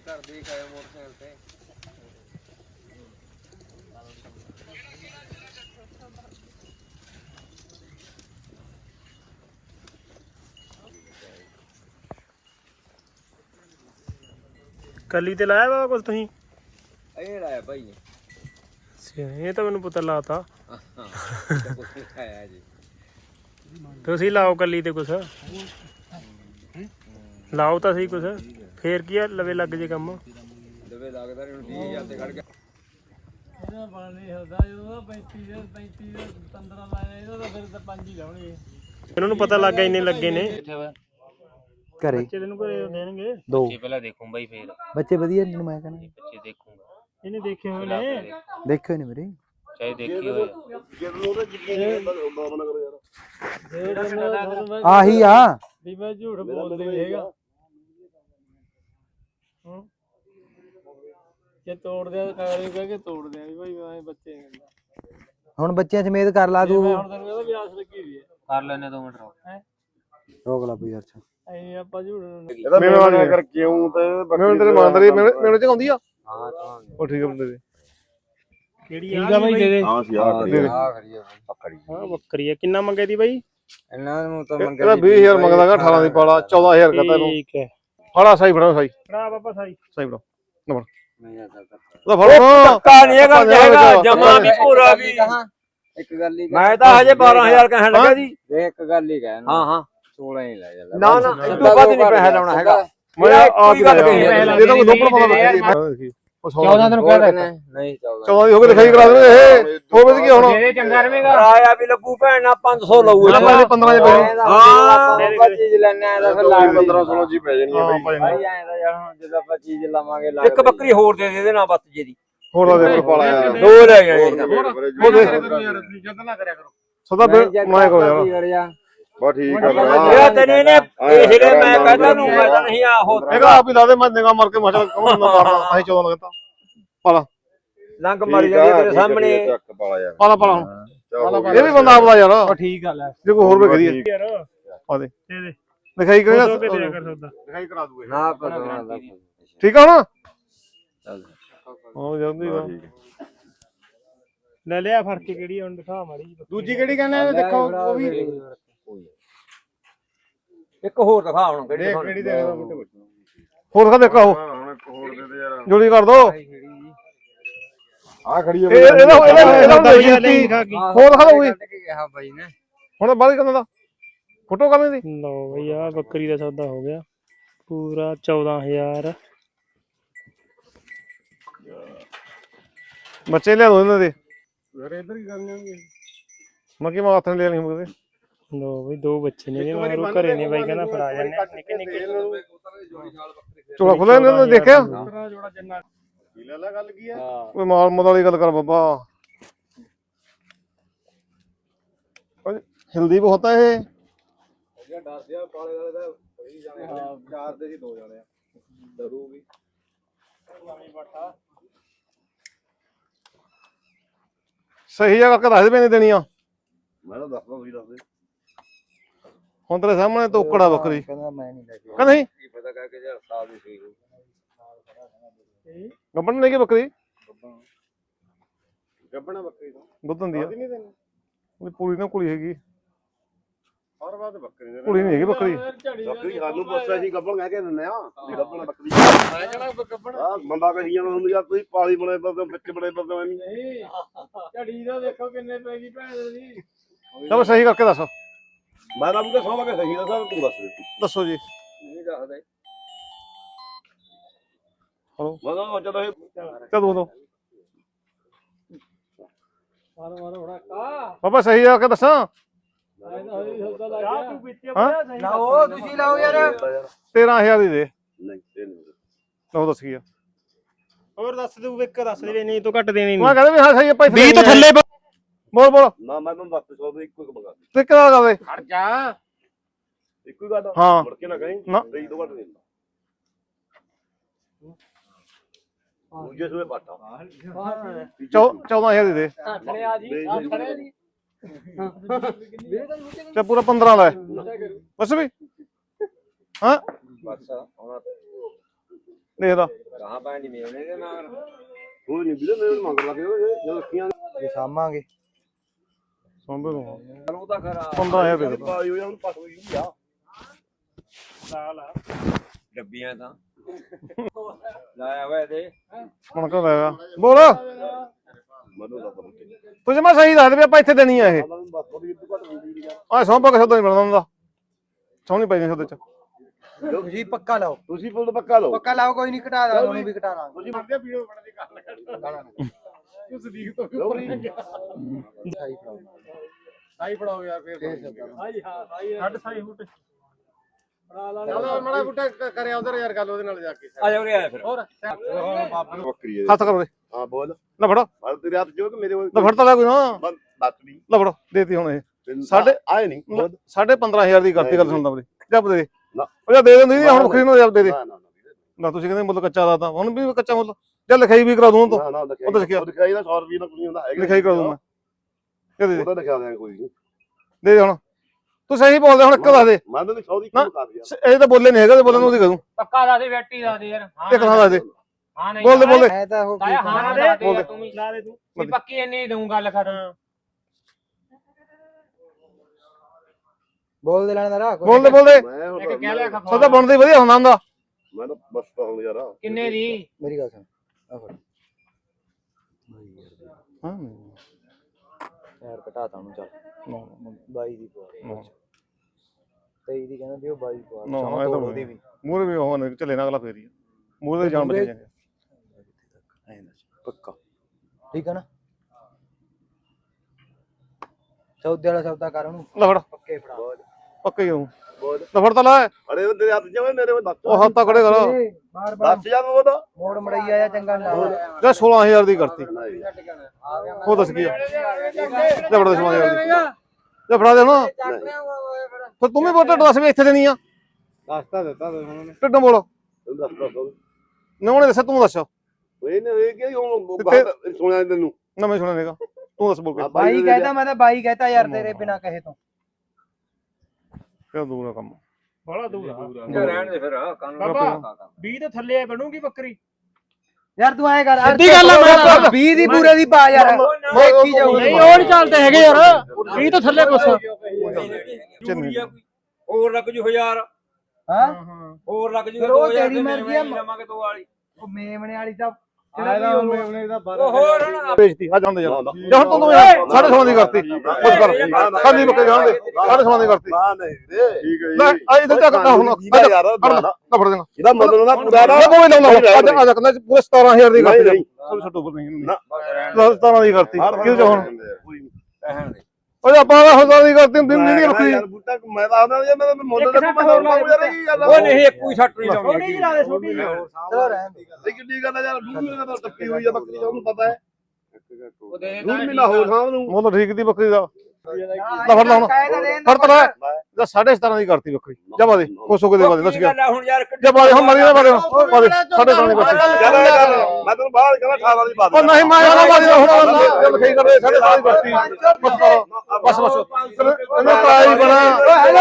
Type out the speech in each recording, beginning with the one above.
ਕੀ ਕਰਦੇ ਕਾਇ ਮੋਟਰਸਾਈਕਲ ਤੇ। ਕੱਲੀ ਤੇ ਲਾਇਆ ਵਾ ਕੁਝ ਤੁਸੀਂ? ਇਹ ਲਾਇਆ ਭਾਈ ਨੇ। ਇਹ ਤਾਂ ਮੈਨੂੰ ਪਤਾ ਲਾਤਾ। ਆਇਆ ਜੀ। ਤੁਸੀਂ ਲਾਓ ਕੱਲੀ ਤੇ ਕੁਛ। ਲਾਓ ਤਾਂ ਸਹੀ ਕੁਛ। ਫੇਰ ਕੀ ਆ ਲਵੇ ਲੱਗ ਜੇ ਕੰਮ। ਦਵੇ ਲੱਗਦਾ ਨਹੀਂ ਹੁਣ 20000 ਤੇ ਖੜ ਗਿਆ। ਇਹਦਾ ਬਣ ਨਹੀਂ ਹੁੰਦਾ ਜਦੋਂ 35 ਦੇ 35 ਦੇ 15 ਲਾਇਆ ਇਹਦਾ ਤਾਂ ਫਿਰ ਤਾਂ ਪੰਜ ਹੀ ਲਾਉਣਗੇ ਇਹਨਾਂ ਨੂੰ ਪਤਾ ਲੱਗ ਗਿਆ ਇੰਨੇ ਲੱਗੇ ਨੇ। ਘਰੇ। ਬੱਚੇ ਤੈਨੂੰ ਘਰੇ ਦੇਣਗੇ। ਦੋ। ਪਹਿਲਾਂ ਦੇਖੂੰ ਬਾਈ ਫੇਰ। ਬੱਚੇ ਵਧੀਆ ਨੇ ਮੈਂ ਕਹਿੰਦਾ। ਬੱਚੇ ਦੇਖੂੰਗਾ। ਇਹਨੇ ਦੇਖੇ ਹੋਏ ਨੇ ਦੇਖਿਓ ਨਹੀਂ ਮੇਰੇ ਚਾਹੇ ਦੇਖੀ ਹੋਏ। ਆਹੀ ਆ। ਵੀ ਮੈਂ ਝੂਠ ਬੋਲਦੇ ਹੈਗਾ। ਹੂੰ। ਜੇ ਤੋੜਦੇ ਆ ਕਾਗਜ਼ ਕਹਿ ਕੇ ਤੋੜਦੇ ਆ ਵੀ ਭਾਈ ਮੈਂ ਬੱਚੇ ਨਹੀਂ ਹੁੰਦਾ ਹੁਣ ਬੱਚਿਆਂ ਸਮੇਤ ਕਰ ਲਾ ਤੂੰ। ਮੈਂ ਹੁਣ ਤੈਨੂੰ ਕਹਿੰਦਾ ਵੀ ਆਸ ਲੱਗੀ ਹੋਈ ਹੈ। ਕਰ ਲੈਨੇ 2 ਮਿੰਟ ਰੋ ਰੋਕ ਲਾ ਬਈ ਯਾਰ ਚ ਐਂ ਆਪਾਂ ਝੂਠ ਇਹਦਾ ਮੇਰਾ ਕਰ ਕਿਉਂ ਤੇ ਮੈਨੂੰ ਤੇਰੇ ਇਮਾਨਦਾਰੀ ਮੈਨੂੰ ਚ ਆਉਂਦੀ ਆ? ਹਾਂ ਉਹ ਠੀਕ ਆ ਬੰਦੇ ਦੇ। ਕਿਹੜੀ ਆ ਬਾਈ ਹਾਂ ਸੀ ਆ ਦੇ ਆ। ਖੜੀ ਆ। ਪਕੜੀ ਹਾਂ ਬੱਕਰੀ ਆ। ਕਿੰਨਾ ਮੰਗਿਆ ਦੀ ਬਾਈ? ਇਹਨਾਂ ਨੂੰ ਤਾਂ ਮੰਗਿਆ ਇਹਦਾ 20000 ਮੰਗਦਾਗਾ 18 ਦੀ ਪਾਲਾ 14000 ਕਹਤਾ ਇਹਨੂੰ। ਠੀਕ ਹੈ। ਫੜਾ ਸਾਈ ਫੜਾ ਸਾਈ। ਫੜਾ ਬਾਬਾ ਸਾਈ। ਸਾਈ ਫੜਾ। ਨੰਬਰ। ਨਹੀਂ ਜਾਂਦਾ ਉਹਦਾ ਫੜੋ। ਧੱਕਾ ਨਹੀਂ ਹੈਗਾ ਜਾਏਗਾ ਜਮਾ ਵੀ ਇੱਕ ਪੂਰਾ ਗੱਲ ਵੀ। ਹੀ ਕਹਾਂ ਇੱਕ ਗੱਲ ਹੀ ਮੈਂ ਤਾਂ ਹਜੇ 12000 ਕਹਿਣ ਲੱਗਾ ਜੀ। ਦੇਖ ਇੱਕ ਗੱਲ ਹੀ ਕਹਿ ਹਾਂ ਹਾਂ। 16 ਹੀ ਲੈ ਜਾਂਦਾ ਨਾ ਨਾ ਇਸ ਤੋਂ ਵੱਧ ਨਹੀਂ ਪੈਸਾ ਲਾਉਣਾ ਹੈਗਾ। ਮੈਂ ਆ ਕੋਈ ਗੱਲ ਕਹੀ। ਇਹ ਤਾਂ ਕੋਈ ਦੋਪੜ ਪਾਉਂਦਾ ਉਹ 14 ਦਿਨ ਨਹੀਂ 14 14 ਦੀ ਹੋ ਗਈ ਲਿਖਾਈ ਕਰਾ ਦੇਣਗੇ ਇਹ ਹੋਵੇ ਤੇ ਕੀ ਹੁਣ? ਕਿਰਾਇਆ ਵੀ ਲੱਗੂ ਭੈਣ ਨਾਲ 500 ਲਊ ਇਹਨਾਂ ਇਹਦਾ। ਪਹਿਲੇ 15 ਦੇ ਪਏ ਹਾਂ। ਆਪਾਂ ਚੀਜ਼ ਲੈਣੇ ਆ ਤਾਂ ਫਿਰ ਲਾ 15 16 ਜੀ ਪੈ ਜਾਣੀ ਹਾਂ ਪੈ ਭਾਈ ਐਂ ਤਾਂ ਯਾਰ ਹੁਣ ਜਦੋਂ ਆਪਾਂ ਚੀਜ਼ ਲਵਾਂਗੇ ਲਾ ਇੱਕ ਬੱਕਰੀ ਹੋਰ ਦੇ ਦੇ ਇਹਦੇ ਨਾਲ ਬੱਤ ਜੇ ਦੀ ਹੋਰ ਦਾ ਦੇ ਪਾਲਾ ਯਾਰ ਦੋ ਲੈ ਜਾਣੇ ਉਹ ਦੇ ਸਦਾ ਮੈਂ ਕੋ ਯਾਰ। ਬਾ ਠੀਕ ਜਿਹੜਾ ਤੈਨੂੰ ਇਹਨੇ ਇਹ ਜਿਹੜੇ ਮੈਂ ਕਹਿੰਦਾ ਨੂੰ ਮੈਂ ਤਾਂ ਨਹੀਂ ਆਹੋ ਹੈਗਾ ਆਪ ਹੀ ਲਾ ਦੇ ਮੈਂ ਨਿਗਾਹ ਮਾਰ ਕੇ ਮਸਲ ਕੌਣ ਨਾ ਮਾਰਨਾ? ਅਸੀਂ 14 ਦਾ ਕਹਤਾ ਲੰਗ ਮਰ ਜਾਂਦੀ ਤੇਰੇ ਸਾਹਮਣੇ। ਪਾਲਾ ਪਾਲਾ ਹੁਣ ਇਹ ਵੀ ਬੰਦਾ ਆਪਦਾ ਯਾਰ। ਠੀਕ ਆ। ਲੈ ਜੇ ਕੋਈ ਹੋਰ ਵੀ ਕਰੀਏ ਯਾਰ ਪਾ ਦੇ। ਦੇ ਦੇ। ਲਿਖਾਈ ਕਰਿਆ ਖੁਸ਼ ਹੋ ਕੇ ਦਿਆ ਕਰ ਦੂਗੇ। ਨਾ ਠੀਕ ਆ ਹੁਣ? ਚੱਲ। ਹੋ ਜਾਂਦੀ ਵਾ ਲੈ ਲਿਆ ਫੜ ਕੇ ਕਿਹੜੀ ਹੁਣ ਦਿਖਾ ਮਾੜੀ ਜਿਹੀ। ਦੂਜੀ ਕਿਹੜੀ ਕਹਿੰਦੇ ਦੇਖੋ ਉਹ ਵੀ ਇੱਕ ਹੋਰ ਦਿਖਾ ਹੁਣ ਕਿਹੜੀ ਦੇਖ ਦਿਖਾਉਣੀ। ਕਿਹੜੀ ਦੇ ਹੋਰ ਦਿਖਾ ਦੇਖੋ। ਹੋਰ ਦੇ ਦੇ ਯਾਰ। ਜੋੜੀ ਕਰ ਦੋ। ਆ ਖੜੀ ਹੈ ਇਹਦਾ ਇਹਦਾ ਇਹਦਾ ਸੌਦਾ ਵੀ ਇਹਦਾ ਲੈ ਦਿਖਾ ਕੇ ਹੋਰ ਦਿਖਾ ਦੋ ਕੱਢ ਕੇ ਕਿਹਾ ਬਾਈ ਨੇ। ਹੁਣ ਬਾਅਦ ਕਰਨ ਦਾ ਫੋਟੋ ਕਰਨੀ ਦੀ ਲਓ ਬਈ ਆ ਬੱਕਰੀ ਦਾ ਸੌਦਾ ਹੋ ਗਿਆ। ਪੂਰਾ 14000 ਬੱਚੇ ਲਿਆ ਦੋ ਇਹਨਾਂ ਦੇ। ਯਾਰ ਇੱਧਰ ਹੀ ਕਰਨਗੇ ਮੈਂ ਕਿ ਮੈਂ ਹੱਥ ਨਾਲ ਲੈ ਨਹੀਂ ਮੁਕਦੇ। ਲਓ ਬਈ ਦੋ ਬੱਚੇ ਨੇ ਮਾਰੂ ਘਰੇ ਨੇ ਬਾਈ ਕਹਿੰਦਾ ਫੜਾ ਜਾਂਦੇ ਆ, ਨਿੱਕੇ ਨਿੱਕੇ ਚੋਲਾ ਖੁੱਲਾ ਇਹਨਾਂ। ਨੇ ਦੇਖਿਆ? ਜੋੜਾ ਜੰਨਾ। ਗੱਲ ਕੀ ਹੈ। ਕੋਈ ਮਾਲ ਮੁੱਲ ਵਾਲੀ ਗੱਲ ਕਰ ਬਾਬਾ। ਓਏ, ਹਿਲਦੀ ਬਹੁਤ ਆ ਇਹ। ਸਹੀ ਜਗ੍ਹਾ ਕਰਕੇ ਦੱਸ ਦੇ ਪੈਣੀ ਦੇਣੀਆਂ। ਮੈਂ ਤਾਂ ਦੱਸਦਾ ਤੁਸੀਂ ਦੱਸ ਦੇ। ਹੁਣ ਤੇਰੇ ਸਾਹਮਣੇ ਤੋਕੜਾ ਬੱਕਰੀ। ਕਹਿੰਦਾ ਮੈਂ ਨਹੀਂ ਲੈ ਕੇ ਕਹ ਨਹੀਂ? ਕੀ ਪਤਾ ਕਰਕੇ ਯਾਰ ਸਾਲ ਦੀ ਸਹੀ ਹੋ ਗੱਬਣ ਨਹੀਂ ਕਿ ਬੱਕਰੀ? ਗੱਬਣਾ। ਬੱਕਰੀ ਤੋਂ। ਦੁੱਧ ਹੁੰਦੀ ਆ। ਨਹੀਂ ਉਹਦੀ ਪੂਰੀ ਨਾ ਕੁੜੀ ਹੈਗੀ। ਹਰ ਬਾਤ ਬੱਕਰੀ ਦੇ ਕੁੜੀ ਨਹੀਂ ਹੈਗੀ ਬੱਕਰੀ। ਬੱਕਰੀ ਸਾਨੂੰ ਪੁੱਛਿਆ ਸੀ ਗੱਬਣ ਕਹਿ ਕੇ ਦਿੰਦੇ ਆ। ਗੱਬਣ ਬੱਕਰੀ। ਮੈਂ ਕਹਣਾ ਗੱਬਣ ਆ। ਬੰਦਾ ਕਹੀ ਜਾਂਦਾ ਹੁੰਦਾ ਯਾਰ ਤੁਸੀਂ ਪਾਲੀ ਬਣੇ ਪਰਦੇ ਵਿੱਚ ਬਣੇ ਪਰਦੇ ਨਹੀਂ ਨਹੀਂ ਝੜੀ ਦਾ ਦੇਖੋ ਕਿੰਨੇ ਪੈ ਗਈ ਭੈਣ ਦੀ। ਚਲੋ ਸਹੀ ਕਰਕੇ ਦੱਸ। ਮੈਂ ਤਾਂ ਮੁੰਡੇ ਸੌ ਕੇ ਸਹੀ ਦੱਸਾਂ ਤੂੰ ਦੱਸ ਦੇ। ਦੱਸੋ ਜੀ। ਨਹੀਂ ਦੱਸਦੇ। ਮੈਂ ਤਾਂ ਚਲੋ ਇਹ ਕਦੋਂ ਦੋ ਮਾਰ ਮਾਰ ਹੋਣਾ ਕਾ। ਬਾਬਾ ਸਹੀ ਕਰਕੇ ਦੱਸਾਂ? ਮੈਂ ਤਾਂ ਹਰੀ ਸੌਦਾ ਲੱਗ ਗਿਆ ਹਾਂ? ਲਾਓ ਤੁਸੀਂ ਲਾਓ ਯਾਰ। 13000 ਦੀ ਦੇ। ਨਹੀਂ ਇਹ ਨਹੀਂ ਲਓ ਦੱਸ ਕੀ ਆ। ਹੋਰ ਦੱਸ ਦੂ ਇੱਕ ਦੱਸ ਦੇ ਨਹੀਂ ਤੋਂ ਘੱਟ ਦੇਣੀ ਮੈਂ ਕਹਿੰਦਾ ਵੀ ਹਾਂ ਸਹੀ ਆ ਭਾਈ 20 ਤੋਂ ਥੱਲੇ ਬੋਲ ਬੋਲ। ਨਾ ਮੈਂ ਤੁਹਾਨੂੰ ਦੱਸ ਸੌ ਦੇ ਇੱਕੋ ਇੱਕ ਮੰਗਾ ਤੇ ਕਿਹਦਾ ਏ ਹਟ ਜਾ। ਇੱਕੋ ਹੀ ਗੱਲ ਹਾਂ। ਮੁੜ ਕੇ ਨਾ ਕਹੀਂ ਨਾ। ਦੇਈ ਦੋ ਘੱਟ ਨਹੀਂ ਦਿੰਦਾ। ਦੂਜੇ ਸੂਏ ਪਾਟਾ। 14000 ਦੀ ਦੇ। ਖੜੇ ਆ ਜੀ ਆ ਖੜੇ ਜੀ। ਤੇ ਪੂਰਾ 15 ਲੈ ਬਸ ਵੀ। ਹਾਂ। ਬਸ ਹੁਣ ਦੇਖ ਲਾ। ਕਹਾਂ ਪੈਣ ਦੀ ਮੇਵਣੇ ਦੇ ਨਾਲ। ਕੋਈ ਨਹੀਂ ਵੀਰੇ ਮੇਰੇ ਮੰਗ ਲੱਗੇ ਜਦੋਂ ਰੱਖੀਆਂ ਜੇ ਸਾਮਾਂਗੇ ਸੰਭੇ ਨੂੰ ਚਲ ਉਹ ਤਾਂ ਖਰਾ 15000 ਦੇ ਦੇ। ਪਾਈ ਹੋਈ ਆ, ਉਹਨੂੰ ਪੱਟ ਹੋਈ ਆ। ਡੱਬੀਆਂ ਤਾਂ। ਲਾਇਆ ਹੋਇਆ ਤੇ ਹੁਣ ਕਾ ਲੈਗਾ ਬੋਲ। ਮੈਨੂੰ ਤਾਂ ਪਤਾ ਨਹੀਂ ਤੁਝੇ ਮੈਂ ਸਹੀ ਦੱਸ ਦੇ ਵੀ ਆਪਾਂ ਇੱਥੇ ਦੇਣੀ ਆ ਇਹ। ਆ ਸੌਂਪਾ ਕਿਸੇ ਤੋਂ ਨਹੀਂ ਮਿਲਦਾ ਹੁੰਦਾ। ਸੌਣੀ ਪਈ ਨਹੀਂ ਉਹਦੇ ਚ। ਤੁਸੀਂ ਪੱਕਾ ਲਾਓ। ਤੁਸੀਂ ਪੁੱਲ ਪੱਕਾ ਲਓ। ਪੱਕਾ ਲਾਓ ਕੋਈ ਨਹੀਂ ਘਟਾ ਦਾਂਗੇ ਉਹਨੂੰ ਵੀ ਘਟਾ ਦਾਂਗੇ। ਤੁਸੀਂ ਮੰਗਦੇ ਵੀਡੀਓ ਬਣਾ ਦੀ ਗੱਲ ਉਸ ਦੀ ਤੋਂ ਸਾਈ ਫੜਾਓ। ਸਾਈ ਫੜਾਓ ਯਾਰ ਫੇਰ ਸਾਈ ਹਾਂ ਸਾਈ ਛੱਡ ਸਾਈ ਬੂਟੇ। ਫੜਾ ਲਾ ਚਲੋ ਮੜਾ ਬੁੱਟਾ ਕਰਿਆ ਉਧਰ ਯਾਰ ਗੱਲ ਉਹਦੇ ਨਾਲ ਜਾ ਕੇ। ਆ ਜਾ ਉਰੇ ਆ ਫਿਰ। ਹੋਰ। ਬੱਕਰੀ ਹੈ ਹੱਥ ਕਰ ਦੇ ਹਾਂ ਬੋਲ। ਲੈ ਫੜੋ ਪਰ ਤੇਰੇ ਹੱਥ ਜੋ ਕਿ ਮੇਰੇ ਕੋਲ ਲੈ ਫੜ ਤਾਂ ਲੈ ਕੋਈ ਨਾ। ਬਸ ਦੱਸ ਵੀ। ਲੈ ਫੜੋ ਦੇਤੀ ਹੁਣ ਇਹ। ਤੈਨੂੰ ਸਾਡੇ- ਆਏ ਨਹੀਂ ਬੋਲ। ਸਾਢੇ 15000 ਦੀ ਕਰਤੀ ਗੱਲ ਸੁਣਦਾ ਬਰੇ ਜੱਬ ਦੇ ਨਾ। ਉਹ ਜਾ ਦੇ ਦਿੰਦੀ ਨੀ, ਹੁਣ ਬੱਕਰੀ ਨੂੰ ਜੱਬ ਦੇ ਦੇ। ਨਾ ਨਾ ਨਾ ਵੀਰੇ। ਨਾ ਤੁਸੀਂ ਕਹਿੰਦੇ ਮੁੱਲ ਕੱਚਾ ਲਾਤਾ। ਹੁਣ ਵੀ ਕੱਚਾ ਮੁੱਲ। ਲਿਖਾਈ ਵੀ ਕਰਾ ਦੂੰ ਤੋਂ। ਨਾ ਨਾ ਲਿਖਾਈ ਦਾ 100 ਰੁਪਏ ਦਾ ਕੁਝ ਨਹੀਂ ਹੁੰਦਾ ਹੈਗਾ ਲਿਖਾਈ ਕਰਾ ਦੂੰ ਮੈਂ। ਇਹ ਦੇ। ਦੇ, ਉਹਦਾ ਲਿਖਾ ਦਿਆਂ ਕੋਈ ਨਹੀਂ ਦੇ ਦੇ ਹੁਣ। ਤੂੰ ਸਹੀ ਬੋਲਦੇ ਹੁਣ ਇੱਕ ਦੱਸ ਦੇ। ਮੈਂ ਤਾਂ 100 ਦੀ ਨਾ। ਕਿਉਂ ਕਰ ਦਿਆ ਸ- ਇਹ ਤਾਂ ਬੋਲੇ ਨਹੀਂ ਹੈਗਾ ਤੇ ਬੋਲਣ ਨੂੰ ਉਹਦੀ ਕਹੂੰ ਪੱਕਾ ਲਾ ਦੇ ਬੈਟੀ ਲਾ ਦੇ ਯਾਰ। ਹਾਂ ਇੱਕ ਦੱਸ ਦੇ। ਹਾਂ ਨਹੀਂ ਬੋਲਦੇ ਬੋਲਦੇ। ਤਾਂ ਹਾਂ ਨਾ ਦੇ ਦੇ ਯਾਰ ਤੂੰ ਵੀ ਲਾ ਦੇ ਤੂੰ। ਵੀ ਪੱਕੀ ਇੰਨੀ ਦਊਂ ਗੱਲ ਕਰ ਬੋਲਦੇ ਲੈਣ ਦਾ ਰਾਹ ਕੋਈ ਬੋਲਦੇ ਬੋਲਦੇ। ਮੈਂ ਹੁਣ ਇੱਕ ਕਹਿ ਲਿਆ ਖਫਾ ਸਦਾ ਬਣਦੀ ਵਧੀਆ ਹੁੰਦਾ ਹੁੰਦਾ। ਮੈਂ ਤਾਂ ਬਸ ਤਾਂ ਹੁਣ ਯਾਰ ਕਿੰਨੇ ਦੀ? ਮੇਰੀ ਗੱਲ ਸੁਣ। ਹਾਂ। ਯਾਰ ਘਟਾਤਾ ਉਹਨੂੰ ਚੱਲ। ਨਾ 22 ਦੀ ਪਵਾ 23 ਦੀ ਕਹਿੰਦਾ ਦਿਓ 22 ਪਵਾ ਨਾ, ਸਮਾਂ ਇਹ ਤਾਂ ਤੋੜ ਉਹਦੀ ਵੀ ਮੂਹਰੇ ਵੀ ਉਹ ਨੇ ਚੱਲੇ ਨਾ ਅਗਲਾ ਫੇਰੀ ਮੂਹਰੇ ਦੀ ਜਾਨ ਬਚ ਜਾਂਦੀ ਐਂ ਦੱਸ ਪੱਕਾ। ਠੀਕ ਹੈ ਨਾ? ਸੌਦੇ ਵਾਲਾ ਸੌਦਾ ਕਰ ਉਹਨੂੰ। ਲੈ ਫੜ। ਪੱਕੇ ਫੜਾ। ਪੱਕੇ ਹੀ ਹੂੰ ਬੋਲ। ਲੈ ਫੜ ਤਾਂ ਲੈ। ਅਰੇ ਉਹ ਤੇਰੇ ਹੱਥ ਜਿਵੇਂ ਮੇਰੇ ਕੋਲ ਦੱਸ। ਉਹ ਹੱਥ ਤਾਂ ਖੜੇ ਕਰ। ਬਾਰ ਬਾਰ ਦੱਸ ਜਾ ਉਹ ਤਾਂ ਮੋੜ ਮੜਈ ਆਇਆ ਚੰਗਾ ਨਾ ਜਾਂ 16000 ਦੀ ਕਰਤੀ। ਉਹ ਦੱਸ ਕੀ ਲੈ ਫੜ ਦੇ 16000 ਦੀ। ਲੈ ਫੜਾ ਦੇ ਹੁਣ ਫਿਰ ਤੂੰ ਵੀ ਬੋਟਾ ਦੱਸ ਵੀ ਇੱਥੇ ਦੇਣੀ ਆ। ਦੱਸਤਾ ਦਿੱਤਾ ਉਹਨਾਂ ਨੇ। ਢਿੱਡੋਂ ਬੋਲ। ਤੈਨੂੰ ਦੱਸ ਦੱਸ ਨੋਣੇ ਦੱਸ ਤੂੰ ਦੱਸ। ਇਹ ਨੇ ਇਹ ਕਿ ਹੁਣ ਬਾਹਰ ਸੁਣਿਆ ਤੈਨੂੰ? ਨਾ ਮੈਂ ਸੁਣਿਆ ਨਹੀਂਗਾ ਤੂੰ ਦੱਸ ਬੋਲ ਕੇ। ਬਾਈ ਕਹਿੰਦਾ ਮੈਂ ਤਾਂ ਬਾਈ ਕਹਤਾ ਯਾਰ ਤੇਰੇ ਬਿਨਾ ਕਹੇ ਤੋਂ। ਕਿਉਂ ਦੂਰ ਆ ਕੰਮ। ਬੜਾ ਦੂਰ ਆ। ਰਹਿਣ ਦੇ ਫਿਰ ਕਾਨੂੰਨ ਬਾਬਾ। 20 ਤੇ। ਥੱਲੇ ਬਣੂਗੀ ਬੱਕਰੀ। ਯਾਰ ਤੂੰ ਐਂ ਕਰ ਸਿੱਧੀ ਗੱਲ ਆ ਮੈਂ 20 ਦੀ ਪੂਰੇ ਦੀ ਪਾ ਯਾਰ। ਦੇਖੀ ਜਾਊ ਨਹੀਂ ਉਹ ਨਹੀਂ ਚੱਲਦੇ ਹੈਗੇ ਯਾਰ। 20 ਤੇ ਥੱਲੇ ਕੁਛ। ਜ਼ਰੂਰੀ ਆ ਕੋਈ ਹੋਰ ਲੱਗ ਜੂ ਹਜ਼ਾਰ ਹਾਂ ਹੋਰ ਲੱਗ ਜੂ ਫਿਰ ਉਹ ਤੇਰੀ ਮਰਜ਼ੀ ਆ। ਲਵਾਂਗੇ ਦੋ ਵਾਲੀ ਉਹ ਮੇਮਣੇ ਵਾਲੀ ਤਾਂ ਆਇਆ ਉਹ ਮੇਵਣੇ ਦਾ ਉਹ ਹੋਰ ਹੁਣ ਵੇਚਤੀ ਆ ਜਾਂਦੇ ਯਾਰ ਜਾ ਹੁਣ ਤੂੰ ਸਾਡੇ ਸਮਾਂ ਦੀ ਕਰਤੀ ਬਸ ਕਰ ਖਾਲੀ ਬੱਕੇ ਜਾਣਦੇ ਸਾਡੇ ਸਮਾਂ ਦੀ ਕਰਤੀ ਨਾ ਨਹੀਂ ਵੀਰੇ ਠੀਕ ਹੈ ਲੈ ਆ ਇਹਦੇ ਤੱਕ ਹੁਣ ਯਾਰ ਨਾ ਫੜ ਦੇਗਾ ਇਹਦਾ ਮਤਲਬ ਨਾ ਪੂਰਾ ਨਾ ਉਹ ਕੋਈ ਲਾਉਂਦਾ ਅੱਜ ਅੱਜ ਕਹਿੰਦਾ ਪੂਰੇ 17000 ਦੀ ਨਹੀਂ ਕਰਤੀ ਨਹੀਂ ਛੋਟੇ ਛੋਟੇ ਉੱਪਰ ਨਹੀਂ ਨਾ। 17 ਦੀ ਕਰਤੀ ਕਿਉਂ ਜਾ ਹੁਣ ਕੋਈ ਨਹੀਂ ਰਹਿਣ ਦੇ ਉਹ ਆਪਾਂ ਦਾ ਹਜ਼ਾਰ ਦੀ ਕਰਤੀ ਦਿਨ ਨਹੀਂ ਰੱਖੀ ਯਾਰ ਬੂਟਾ ਮੈਂ ਤਾਂ ਆਉਂਦਾ ਯਾਰ ਮੈਂ ਮੁੱਲ ਦੇ ਮੈਂ ਹੋਰ ਲਾਉਂ ਯਾਰ ਕੀ ਗੱਲ ਆ। ਉਹ ਨਹੀਂ ਇੱਕੋ ਹੀ ਛੱਟ ਨਹੀਂ ਲਾਉਣੀ ਛੋਟੀ ਜਿਹੀ ਲਾ ਦੇ ਛੋਟੀ ਜਿਹੀ ਚਲੋ ਰਹਿਣ ਦੇ। ਇਹ ਕਿੱਡੀ ਗੱਲ ਆ ਯਾਰ ਦੂਰ ਮਹੀਨੇ ਦਾ ਟੱਪੀ ਹੋਈ ਆ ਬੱਕਰੀ ਦਾ ਉਹਨੂੰ ਪਤਾ ਹੈ। ਉਹ ਦੇ ਮਹੀਨਾ ਹੋਰ ਸਾਹ ਨੂੰ ਮੁੱਲ ਠੀਕ ਦੀ ਬੱਕਰੀ ਦਾ। ਲੈ ਫੜ ਲਾ ਹੁਣ। ਫੜ ਤਾਂ ਲੈ। ਜਾਂ 17.5 ਦੀ ਕਰਤੀ ਬੱਕਰੀ। ਜਾ ਬਾਦੇ ਖੁਸ਼ ਹੋ ਕੇ ਦੇ ਬਾਦੇ ਦੱਸ ਗਿਆ। ਹੁਣ ਯਾਰ ਜਾ ਬਾਦੇ ਹੁਣ ਮਰੀ ਨਾ ਬਾਦੇ ਬਾਦੇ 17.5 ਦੀ ਕਰਤੀ ਮੈਂ ਤੈਨੂੰ ਬਾਹਰ ਕਹਿੰਦਾ 18 ਦੀ ਬਾਤ ਉਹ ਨਹੀਂ ਮੈਂ ਬਾਦੇ ਹੁਣ ਗੱਲ ਖਈ ਕਰਦੇ 17.5 ਦੀ ਕਰਤੀ ਬਸ ਬਸ ਬਸ ਇਹਨੂੰ ਹੀ ਬਣਾ।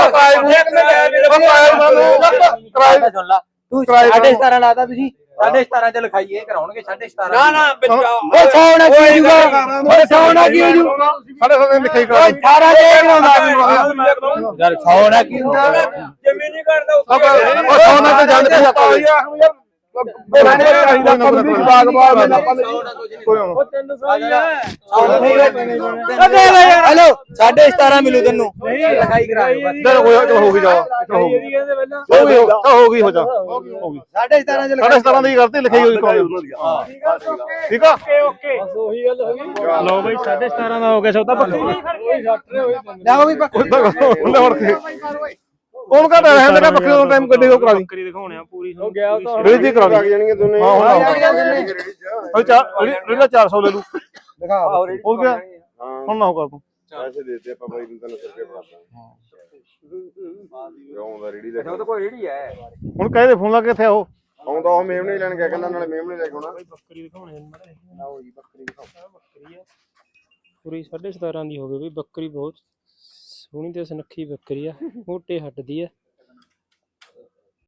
ਕਿਰਾਇਆ ਹੀ ਕਿਰਾਇਆ ਸੁਣ ਲਾ ਤੂੰ ਕਿਰਾਏ ਸਾਢੇ 17 ਲਾਤਾ ਤੁਸੀਂ। ਸਾਢੇ 17 ਚ ਲਿਖਾਈਏ ਕਰਾਉਣਗੇ ਸਾਢੇ 17 ਨਾ ਨਾ ਓਏ ਸੌਣਾ ਕੀ ਹੋ ਜੂਗਾ ਸੌਣਾ ਕੀ ਹੋ ਜੂ ਸਾਡੇ ਸਾਡੇ ਲਿਖਾਈ ਕਰਾ ਓਏ 18 ਦੇ ਕਰਾਉਂਦਾ ਯਾਰ ਸੌਣਾ ਕੀ ਹੁੰਦਾ ਜ਼ਮੀਨ ਨਹੀਂ ਕਰਦਾ ਉਹ ਸੋਨਾ ਤੇ ਜਾਣ ਕੇ ਆਪਾਂ ਹੈਲੋ ਸਾਢੇ 17 ਮਿਲੂ ਤੈਨੂੰ ਲਿਖਾਈ ਕਰਾਇਓ ਬਸ ਹੋ ਗਈ ਜਾ ਹੋ ਗਈ ਹੋ ਗਈ ਹੋ ਗਈ ਹੋ ਜਾ ਹੋ ਗਈ ਸਾਢੇ 17 ਚ ਸਾਡੇ 17 ਦੀ ਕਰਤੀ ਲਿਖਾਈ ਹੋਈ ਕੌਣ ਠੀਕ ਆ ਬਸ ਉਹੀ ਗੱਲ ਹੋ ਗਈ ਲਓ ਬਈ 17.5 ਦਾ ਹੋ ਗਿਆ ਸੌਦਾ ਹੋਏ ਬੰਦੇ ਲਿਆਓ ਵੀ ਪੱਕ ਉਹਨੇ ਵੜ ਕੇ ਉਹਨ ਕਾ ਰਹਿਣ ਦੇ ਬੱਕਰੀ ਦਾ ਟਾਈਮ ਗੱਡੀ ਕਰਾ ਦੀ। ਬੱਕਰੀ ਦਿਖਾਉਣੇ ਆ ਪੂਰੀ ਉਹ ਗਿਆ ਤਾਂ। ਰੇਜ ਦੀ ਕਰਾ ਦੀ ਜਾਣਗੇ ਦੋਨੇ। ਹਾਂ ਹੁਣ ਲੱਗ ਜਾਂਦੇ ਨੇ। ਉਹ ਚਾਰ ਰੇਜ 400 ਲੈ ਲੂ ਦਿਖਾ ਹੋ ਗਿਆ। ਹੁਣ ਨਾ ਹੋ ਕਰ ਤੂੰ। ਪੈਸੇ ਦੇ ਦੇ ਆਪਾਂ ਬਾਈ ਨੂੰ 300 ਰੁਪਏ ਫੜਾਤਾ ਆਉਂਦਾ ਰੇੜੀ ਉਹ ਤਾਂ ਕੋਈ ਰੇੜੀ ਹੈ। ਹੁਣ ਕਹੇ ਦੇ ਫੋਨ ਲਾ ਕੇ ਇੱਥੇ ਆਓ। ਆਉਂਦਾ ਉਹ ਮੇਮਣੇ ਲੈਣ ਗਿਆ ਕਹਿੰਦਾ ਨਾਲੇ ਮੇਮਣੇ ਲੈ ਕੇ ਆਉਣਾ। ਬੱਕਰੀ ਦਿਖਾਉਣੇ ਆਓ ਜੀ ਬੱਕਰੀ ਦਿਖਾਓ। ਬੱਕਰੀ ਆ। ਪੂਰੀ 17.5 ਦੀ ਹੋ ਗਈ ਬਈ ਬੱਕਰੀ ਬਹੁਤ ਸੋਹਣੀ ਤੇ ਸੁਨੱਖੀ ਬੱਕਰੀ ਆ ਮੋਟੇ ਹੱਡ ਦੀ ਆ।